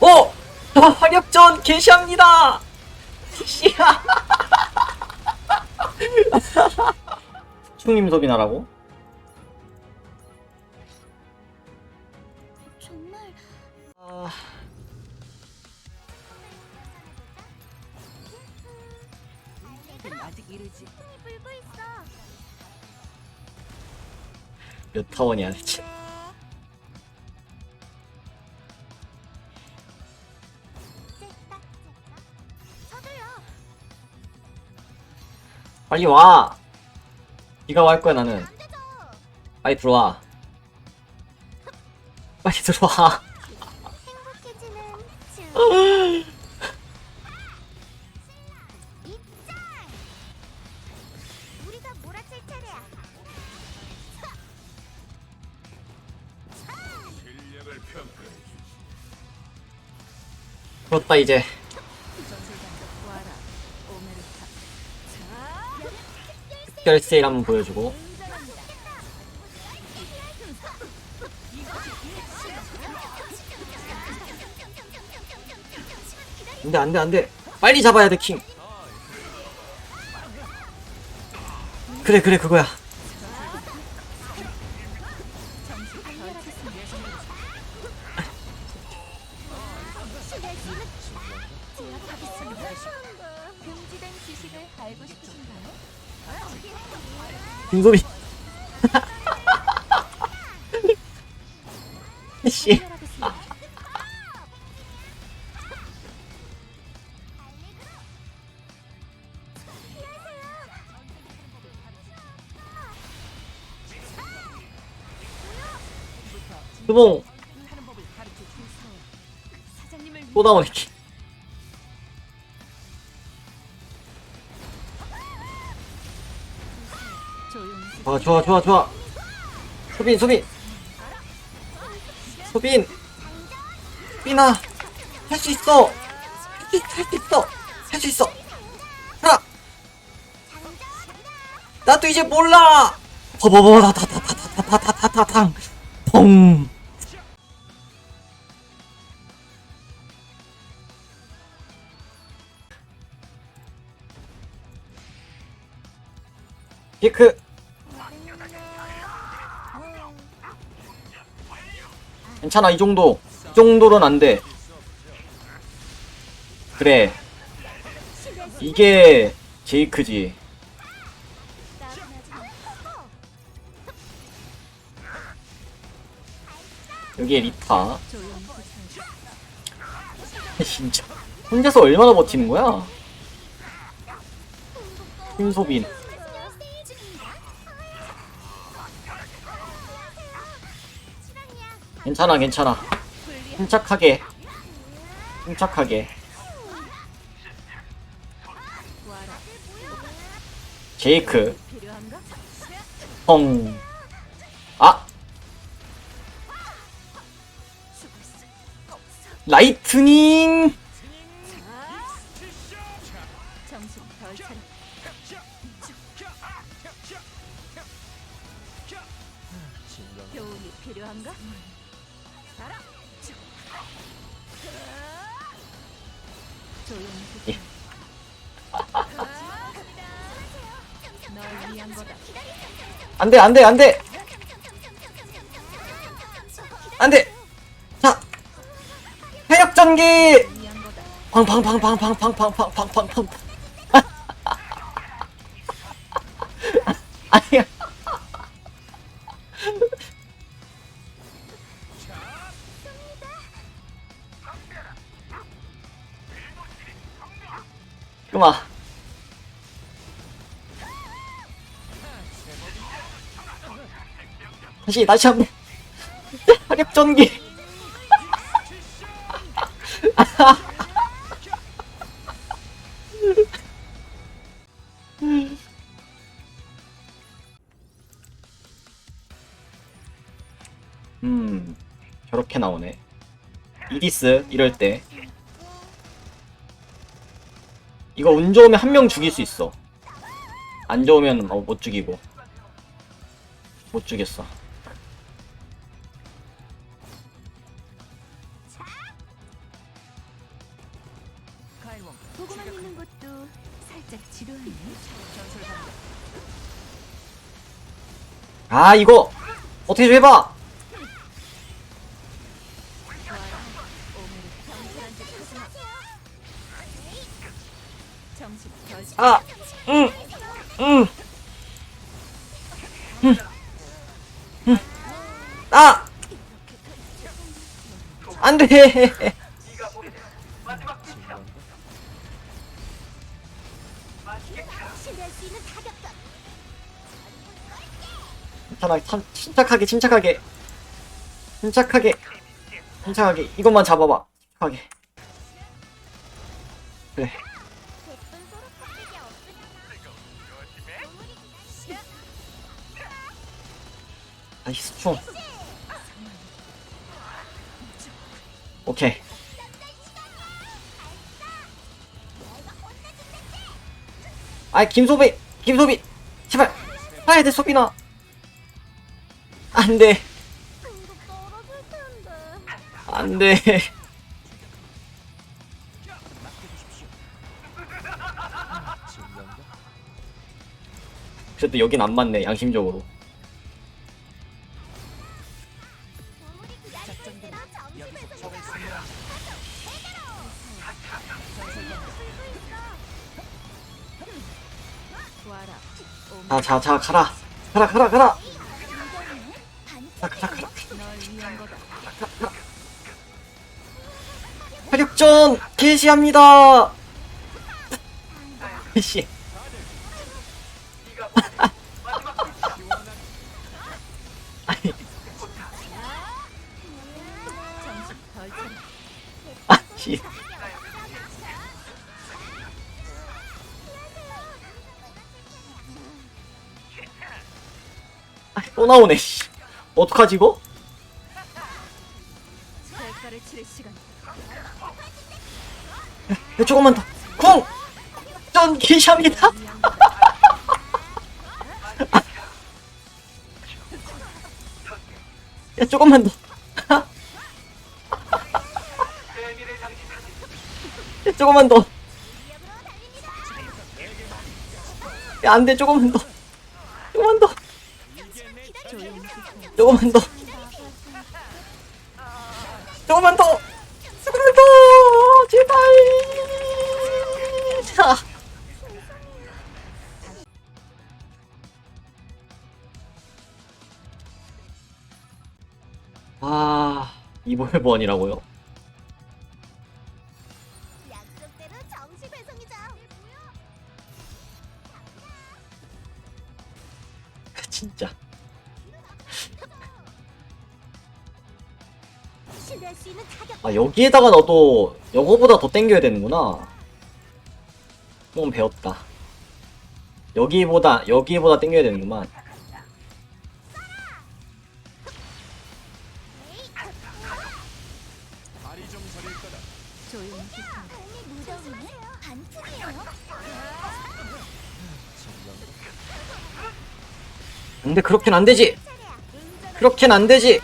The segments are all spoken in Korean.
어! 아, 화력전 개시합니다! 씨야! 충님 소비나라고? 정말 아... 아직 이르지. 몇 타원이야 대체 빨리 와! 네가 와 할 거야 나는. 빨리 들어와 빨리 들어와 행복해지는 주. 입장. 우리가 몰아칠 차례야. 실력을 평가해 주지. 그렇다 이제 특별 세일 한번 보여주고. 안돼 안돼 안돼. 빨리 잡아야 돼킹. 그래 그래 그거야 김소미. 씨. 두봉. 꼬다머리 또 나오겠지 조용히 아 좋아 좋아 좋아. 소빈 소빈. 소빈. 소빈아 할수 있어. 할 수 있어. 할 수 있어. 하나 나도 이제 몰라. 버버버 다다다다다다다다당 펑. 피크 괜찮아 이 정도. 이 정도는 안돼. 그래. 이게 제이크지. 여기에 리타 진짜. 혼자서 얼마나 버티는 거야? 김소빈 괜찮아 괜찮아 침착하게 침착하게 제이크? 펑 아! 라이트닝 필요한가? 알아. 조용히 예. 듣게. 널 위한 거다. 안돼 안돼 안돼 안돼 자 해력 전기 위한 거다. 팡팡팡팡팡팡팡팡팡팡팡 아니야 그마. 다시 다시 한번. 하력 전기. 음 저렇게 나오네. 이디스 이럴 때 이거 운 좋으면 한 명 죽일 수 있어. 안 좋으면 어, 못 죽이고. 못 죽였어. 아 이거 어떻게 좀 해봐. 안 돼. 괜찮아, 참, 침착하게, 침착하게, 침착하게, 침착하게. 이것만 잡아봐. 침착하게. 그래. 나이스 총. 오케이. 아이 김소비, 김소비, 제발 살아야 돼 소비나. 안 돼, 안 돼. 그래도 여긴 안 맞네 양심적으로. 자, 자, 자, 가라. 가라, 가라, 가라. 가라, 가라, 가라. 화력전 개시합니다. 개시. 또 나오네, 씨. 어떡하지, 이거? 대가를 치를 시간. 야, 조금만 더. 쿵! 전 거다. 야, 조금만 더. 야, 조금만 더. 야, 안 돼, 조금만 더. 조금만 더. 조금만 더. 조금만 더. 제발. 자. 아, 이볼번이라고요? 아, 여기에다가 넣어도 이거보다 더 땡겨야 되는구나. 조금 배웠다. 여기보다, 여기보다 땡겨야 되는구만. 반품이에요. 근데 그렇게는 안 되지! 그렇게는 안 되지!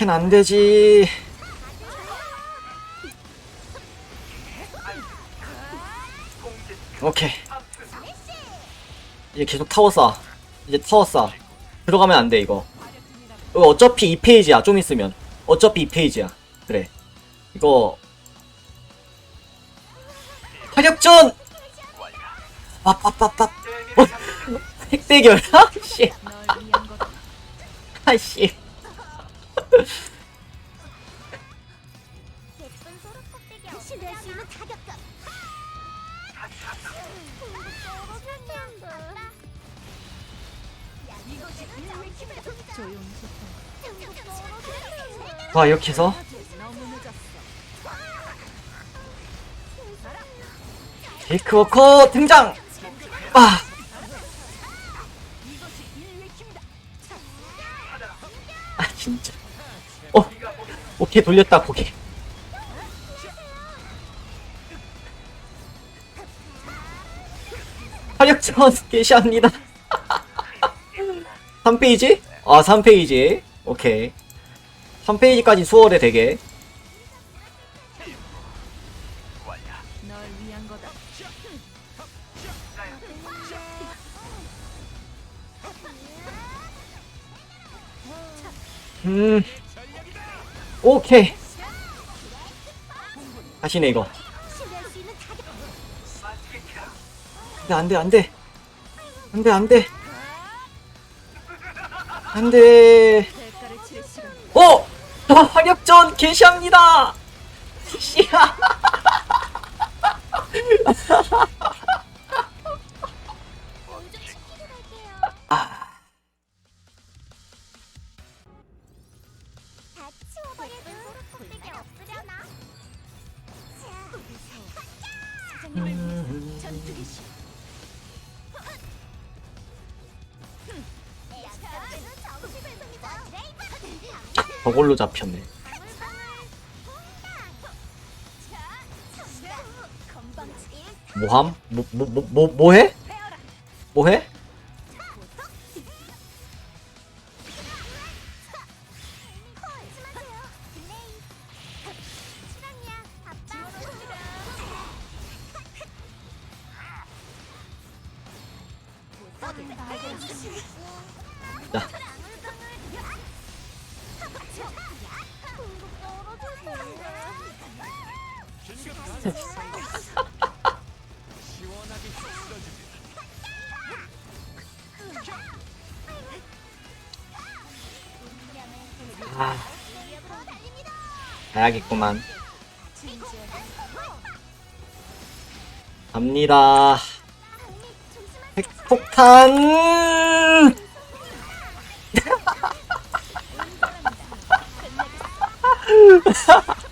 그렇게는 안 되지. 오케이. 이제 계속 타워 쏴. 이제 타워 쏴. 들어가면 안 돼, 이거. 이거 어차피 2페이지야, 좀 있으면. 어차피 2페이지야. 그래. 이거. 화력전! 빠빠빠빠. 어, 핵대결? 아, 씨. 널 위한 거다. 아씨. 와, 이렇게 해서. 베이크워커 등장! 아! 아, 오케이 돌렸다 고개. 화력전 게시합니다. 3페이지? 아 3페이지. 오케이. 3페이지까지 수월해 되게. 음. 오케이. 다시네 이거. 안돼 안돼 안돼 안돼 안돼 치를 시간. 어! 아, 화력전 개시합니다 씨야 저걸로 잡혔네 뭐함? 뭐, 뭐, 뭐, 뭐. 실황이야. 아빠. 어디 나가주시. 자. 아, 가야겠구만. 갑니다. 핵폭탄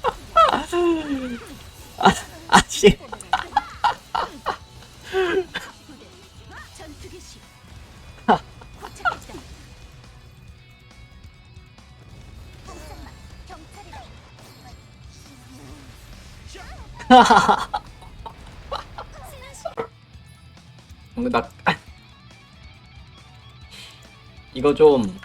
나 이거 좀